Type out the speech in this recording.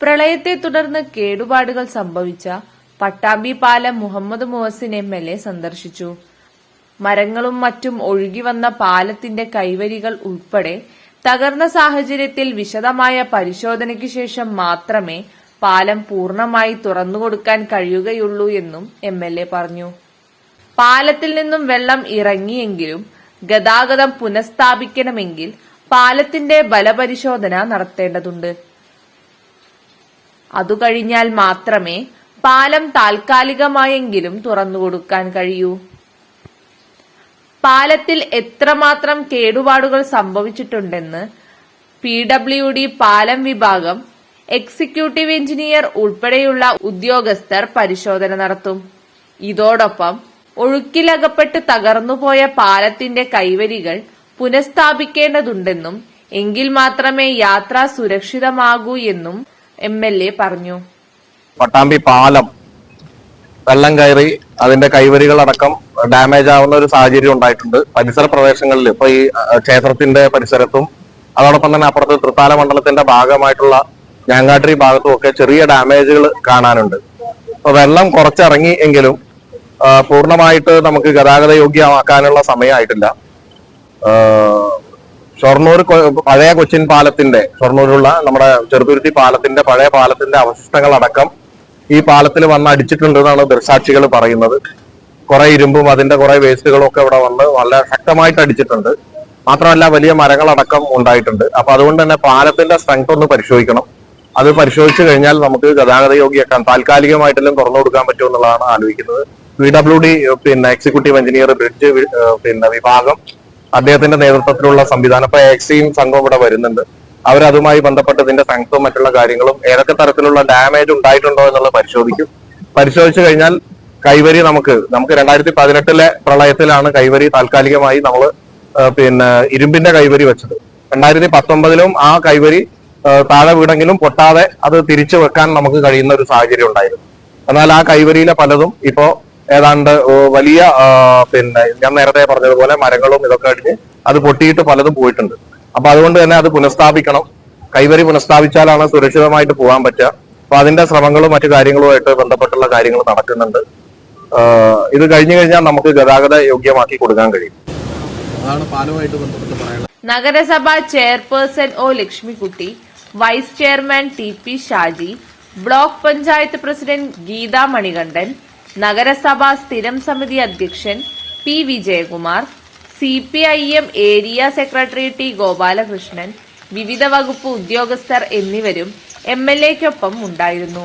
പ്രളയത്തെ തുടർന്ന് കേടുപാടുകൾ സംഭവിച്ച പട്ടാമ്പി പാലം Muhammad Muhsin M L A സന്ദർശിച്ചു. മരങ്ങളും മറ്റും ഒഴുകിവന്ന പാലത്തിന്റെ കൈവരികൾ ഉൾപ്പെടെ തകർന്ന സാഹചര്യത്തിൽ വിശദമായ പരിശോധനയ്ക്ക് ശേഷം മാത്രമേ പാലം പൂർണമായി തുറന്നുകൊടുക്കാൻ കഴിയുകയുള്ളൂ എന്നും എം എൽ എ പറഞ്ഞു. പാലത്തിൽ നിന്നും വെള്ളം ഇറങ്ങിയെങ്കിലും ഗതാഗതം പുനഃസ്ഥാപിക്കണമെങ്കിൽ പാലത്തിന്റെ ബലപരിശോധന നടത്തേണ്ടതുണ്ട്. അതുകഴിഞ്ഞാൽ മാത്രമേ പാലം താൽക്കാലികമായെങ്കിലും തുറന്നുകൊടുക്കാൻ കഴിയൂ. പാലത്തിൽ എത്രമാത്രം കേടുപാടുകൾ സംഭവിച്ചിട്ടുണ്ടെന്ന് പി ഡബ്ല്യു ഡി പാലം വിഭാഗം എക്സിക്യൂട്ടീവ് എഞ്ചിനീയർ ഉൾപ്പെടെയുള്ള ഉദ്യോഗസ്ഥർ പരിശോധന നടത്തും. ഇതോടൊപ്പം ഒഴുക്കിലകപ്പെട്ട് തകർന്നുപോയ പാലത്തിന്റെ കൈവരികൾ പുനഃസ്ഥാപിക്കേണ്ടതുണ്ടെന്നും എങ്കിൽ മാത്രമേ യാത്ര സുരക്ഷിതമാകൂ എന്നും എം എൽ എ പറഞ്ഞു. പട്ടാമ്പി പാലം. വെള്ളം കയറി അതിന്റെ കൈവരികളടക്കം ഡാമേജ് ആവുന്ന ഒരു സാഹചര്യം ഉണ്ടായിട്ടുണ്ട്. പരിസര പ്രദേശങ്ങളിൽ ഇപ്പൊ ഈ ക്ഷേത്രത്തിന്റെ പരിസരത്തും അതോടൊപ്പം തന്നെ അപ്പുറത്ത് തൃത്താല മണ്ഡലത്തിന്റെ ഭാഗമായിട്ടുള്ള ഞാങ്കാട്ടിരി ഭാഗത്തും ഒക്കെ ചെറിയ ഡാമേജുകൾ കാണാനുണ്ട്. അപ്പൊ വെള്ളം കുറച്ചിറങ്ങി എങ്കിലും പൂർണമായിട്ട് നമുക്ക് ഗതാഗത യോഗ്യമാക്കാനുള്ള സമയമായിട്ടില്ല ഷൊർണൂർ പഴയ കൊച്ചിൻ പാലത്തിന്റെ ഷൊർണൂരിലുള്ള നമ്മുടെ ചെറുതുരുത്തി പാലത്തിന്റെ പഴയ പാലത്തിന്റെ അവശിഷ്ടങ്ങൾ അടക്കം ഈ പാലത്തിൽ വന്ന് അടിച്ചിട്ടുണ്ടെന്നാണ് ദൃസാക്ഷികൾ പറയുന്നത്. കുറെ ഇരുമ്പും അതിന്റെ കുറെ വേസ്റ്റുകളും ഒക്കെ ഇവിടെ വന്ന് വളരെ ശക്തമായിട്ട് അടിച്ചിട്ടുണ്ട്. മാത്രമല്ല വലിയ മരങ്ങളടക്കം ഉണ്ടായിട്ടുണ്ട്. അപ്പൊ അതുകൊണ്ട് തന്നെ പാലത്തിന്റെ സ്ട്രെങ്ത് ഒന്ന് പരിശോധിക്കണം. അത് പരിശോധിച്ചു കഴിഞ്ഞാൽ നമുക്ക് ഗതാഗത യോഗ്യമാക്കാൻ താൽക്കാലികമായിട്ടെല്ലാം തുറന്നു കൊടുക്കാൻ പറ്റുമെന്നുള്ളതാണ് ആലോചിക്കുന്നത്. പി ഡബ്ല്യു ഡി പിന്നെ എക്സിക്യൂട്ടീവ് എഞ്ചിനീയർ ബ്രിഡ്ജ് പിന്നെ വിഭാഗം അദ്ദേഹത്തിന്റെ നേതൃത്വത്തിലുള്ള സംവിധാനം. ഇപ്പൊ എക്സിയും സംഘവും ഇവിടെ വരുന്നുണ്ട്. അവരതുമായി ബന്ധപ്പെട്ട് ഇതിന്റെ സംഘവും മറ്റുള്ള കാര്യങ്ങളും ഏതൊക്കെ തരത്തിലുള്ള ഡാമേജ് ഉണ്ടായിട്ടുണ്ടോ എന്നുള്ളത് പരിശോധിക്കും. പരിശോധിച്ചു കഴിഞ്ഞാൽ കൈവരി നമുക്ക് നമുക്ക് രണ്ടായിരത്തി പതിനെട്ടിലെ പ്രളയത്തിലാണ് കൈവരി താൽക്കാലികമായി നമ്മൾ പിന്നെ ഇരുമ്പിന്റെ കൈവരി വെച്ചത്. രണ്ടായിരത്തി പത്തൊമ്പതിലും ആ കൈവരി താഴെ വീണെങ്കിലും പൊട്ടാതെ അത് തിരിച്ചു വെക്കാൻ നമുക്ക് കഴിയുന്ന ഒരു സാഹചര്യം ഉണ്ടായിരുന്നു. എന്നാൽ ആ കൈവരിയിലെ പലതും ഇപ്പോ ഏതാണ്ട് വലിയ പിന്നെ ഞാൻ നേരത്തെ പറഞ്ഞതുപോലെ മരങ്ങളും ഇതൊക്കെ അടിഞ്ഞ് അത് പൊട്ടിയിട്ട് പലതും പോയിട്ടുണ്ട്. അപ്പൊ അതുകൊണ്ട് തന്നെ അത് പുനഃസ്ഥാപിക്കണം. കൈവരി പുനഃസ്ഥാപിച്ചാലാണ് സുരക്ഷിതമായിട്ട് പോകാൻ പറ്റുക. അപ്പൊ അതിന്റെ ശ്രമങ്ങളും മറ്റു കാര്യങ്ങളുമായിട്ട് ബന്ധപ്പെട്ടുള്ള കാര്യങ്ങൾ നടക്കുന്നുണ്ട്. ഇത് കഴിഞ്ഞു കഴിഞ്ഞാൽ നമുക്ക് ഗതാഗത യോഗ്യമാക്കി കൊടുക്കാൻ കഴിയും. അതാണ് ബന്ധപ്പെട്ട് നഗരസഭ chairperson O Lakshmikutty vice chairman T P Shaji block panchayat president Geetha Manikandan നഗരസഭാ സ്ഥിരം സമിതി അധ്യക്ഷൻ P Vijayakumar C P I M area secretary T Gopalakrishnan വിവിധ വകുപ്പ് ഉദ്യോഗസ്ഥർ എന്നിവരും എം എൽ എക്കൊപ്പം ഉണ്ടായിരുന്നു.